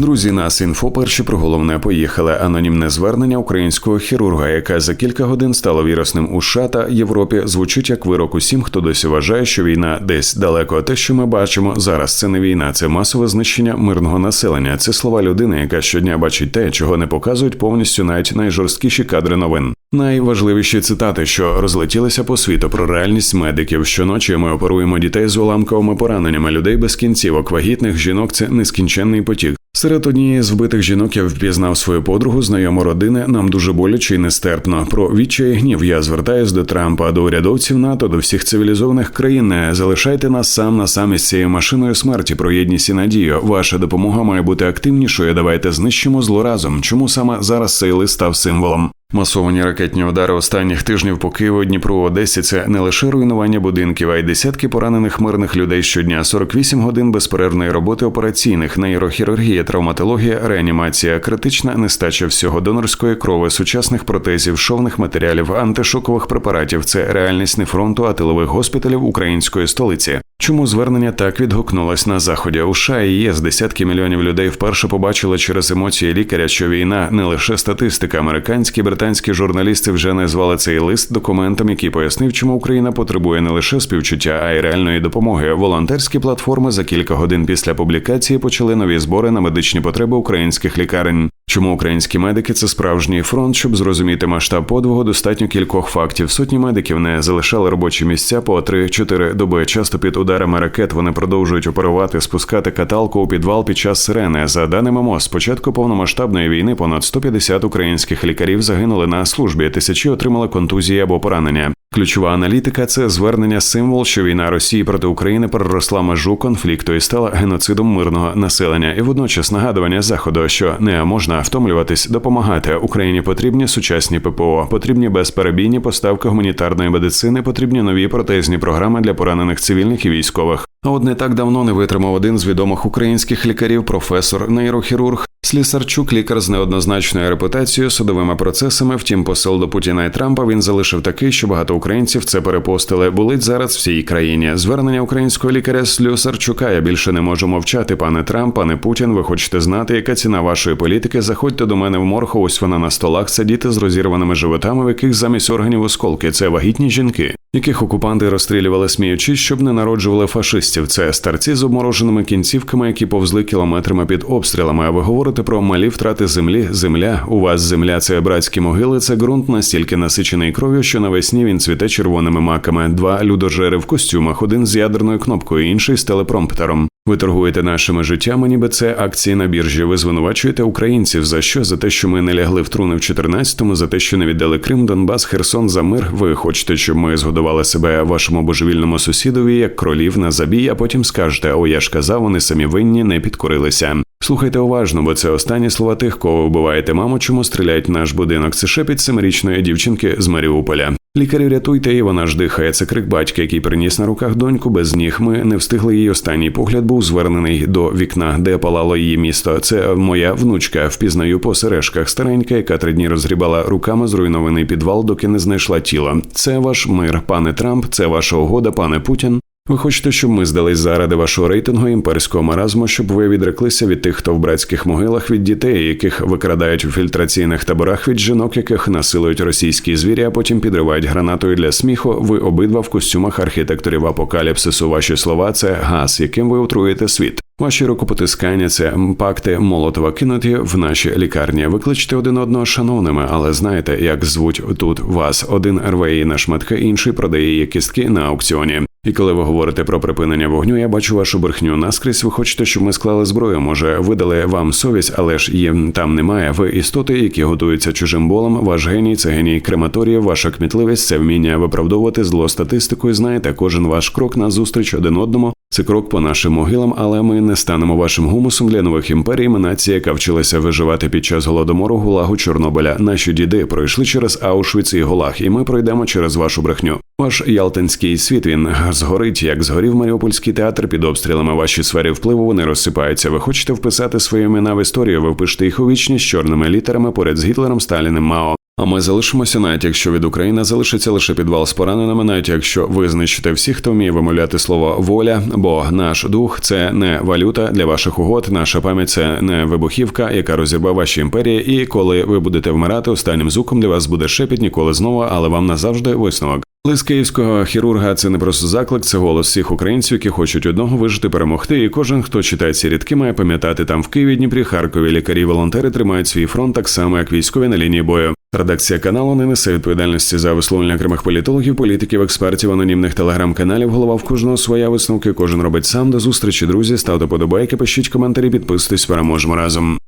Друзі, нас інфо перші про головне поїхали. Анонімне звернення українського хірурга, яке за кілька годин стало вірусним у США та Європі, звучить як вирок усім, хто досі вважає, що війна десь далеко. Те, що ми бачимо зараз, це не війна, це масове знищення мирного населення. Це слова людини, яка щодня бачить те, чого не показують повністю навіть найжорсткіші кадри новин. Найважливіші цитати, що розлетілися по світу про реальність медиків. Щоночі ми оперуємо дітей з уламковими пораненнями, людей без кінцівок, вагітних жінок. Це нескінченний потік. Серед однієї з вбитих жінок я впізнав свою подругу, знайому родини. Нам дуже боляче і нестерпно. Про відчай гнів я звертаюсь до Трампа, до урядовців НАТО, до всіх цивілізованих країн. Залишайте нас сам на сам із цією машиною смерті про єдність і надію. Ваша допомога має бути активнішою. Давайте знищимо зло разом. Чому саме зараз цей лист став символом? Масовані ракетні удари останніх тижнів по Києву, Дніпру, Одесі це не лише руйнування будинків, а й десятки поранених мирних людей щодня, 48 годин безперервної роботи операційних, нейрохірургія, травматологія, реанімація, критична нестача всього донорської крови, сучасних протезів, шовних матеріалів, антишокових препаратів. Це реальність не фронту, а тилових госпіталів української столиці. Чому звернення так відгукнулось на заході? У США і ЄС десятки мільйонів людей вперше побачили через емоції лікаря, що війна не лише статистика. Американські і британські журналісти вже назвали цей лист документом, який пояснив, чому Україна потребує не лише співчуття, а й реальної допомоги. Волонтерські платформи за кілька годин після публікації почали нові збори на медичні потреби українських лікарень. Чому українські медики це справжній фронт, щоб зрозуміти масштаб подвигу, достатньо кількох фактів. Сотні медиків не залишали робочі місця по 3-4 доби. Часто під ударами ракет вони продовжують оперувати, спускати каталку у підвал під час сирени. За даними МОЗ, з початку повномасштабної війни понад 150 українських лікарів загинули на службі. Тисячі отримали контузії або поранення. Ключова аналітика це звернення символ, що війна Росії проти України переросла межу конфлікту і стала геноцидом мирного населення, і водночас нагадування заходу, що не можна втомлюватись, допомагати Україні. Потрібні сучасні ППО, потрібні безперебійні поставки гуманітарної медицини, потрібні нові протезні програми для поранених цивільних і військових. От не так давно не витримав один з відомих українських лікарів, професор, нейрохірург Слісарчук, лікар з неоднозначною репутацією, судовими процесами. Втім, посил до Путіна і Трампа він залишив такий, що багато українців це перепостили. Болить зараз всій країні. Звернення українського лікаря Слюсарчука. Я більше не можу мовчати. Пане Трамп, пане Путін. Ви хочете знати, яка ціна вашої політики? Заходьте до мене в морг. Ось вона на столах. Це діти з розірваними животами, в яких замість органів осколки. Це вагітні жінки яких окупанти розстрілювали сміючись, щоб не народжували фашистів. Це старці з обмороженими кінцівками, які повзли кілометрами під обстрілами. А ви говорите про малі втрати землі. Земля у вас земля це братські могили. Це ґрунт настільки насичений кров'ю, що навесні він цвіте червоними маками. Два людожери в костюмах, один з ядерною кнопкою, інший з телепромптером. Ви торгуєте нашими життями, ніби це акції на біржі. Ви звинувачуєте українців за що? За те, що ми не лягли в труни в 14-му, за те, що не віддали Крим, Донбас, Херсон за мир. Ви хочете, щоб ми згодували себе вашому божевільному сусідові як кролів на забій, а потім скажете: О, я ж казав, вони самі винні не підкорилися. Слухайте уважно, бо це останні слова тих, кого вбиваєте маму, чому стріляють наш будинок. Це шепіт семирічної дівчинки з Маріуполя. Лікарі рятуйте, і вона ж дихає. Це крик батька, який приніс на руках доньку без ніг. Ми не встигли її останній погляд. Був звернений до вікна, де палало її місто. Це моя внучка. Впізнаю по сережках старенька, яка три дні розгрібала руками зруйнований підвал, доки не знайшла тіло. Це ваш мир, пане Трамп. Це ваша угода, пане Путін. Ви хочете, щоб ми здались заради вашого рейтингу імперського маразму, щоб ви відреклися від тих, хто в братських могилах, від дітей, яких викрадають у фільтраційних таборах, від жінок, яких насилують російські звірі, а потім підривають гранатою для сміху. Ви обидва в костюмах архітекторів апокаліпсису. Ваші слова це газ, яким ви отруєте світ. Ваші рукопотискання це пакти молотова кинуті в наші лікарні. Викличте один одного шановними, але знаєте, як звуть тут вас. Один рве її на шматки, інший продає її кістки на аукціоні. І коли ви говорите про припинення вогню, я бачу вашу брехню. Наскрізь ви хочете, щоб ми склали зброю. Може, видали вам совість, але ж її там немає. Ви істоти, які готуються чужим болом. Ваш геній це геній крематорія, ваша кмітливість це вміння виправдовувати зло статистикою. Знаєте, кожен ваш крок на зустріч один одному. Це крок по нашим могилам, але ми не станемо вашим гумусом для нових імперій. Ми нація, яка вчилася виживати під час голодомору, гулагу Чорнобиля. Наші діди пройшли через Аушвіц і Гулаг, і ми пройдемо через вашу брехню. Ваш Ялтинський світ він згорить, як згорів Маріупольський театр під обстрілами. Ваші сфері впливу вони розсипаються. Ви хочете вписати свої імена в історію? Ви впишете їх у вічність чорними літерами поряд з Гітлером, Сталіним, Мао. А ми залишимося, навіть якщо від України залишиться лише підвал з пораненими, навіть якщо ви знищите всіх, хто вміє вимовляти слово воля, бо наш дух це не валюта для ваших угод. Наша пам'ять це не вибухівка, яка розірве ваші імперії. І коли ви будете вмирати, останнім звуком для вас буде шепіт ніколи знову, але вам назавжди висновок. Лист київського хірурга це не просто заклик, це голос всіх українців, які хочуть одного вижити, перемогти. І кожен, хто читає ці рядки, має пам'ятати там в Києві, Дніпрі, Харкові. Лікарі, волонтери тримають свій фронт так само, як військові на лінії бою. Редакція каналу не несе відповідальності за висловлення окремих політологів, політиків, експертів, анонімних телеграм-каналів. Голова в кожного своя висновки. Кожен робить сам. До зустрічі, друзі. Ставте подобайки, пишіть коментарі, підписуйтесь. Переможемо разом.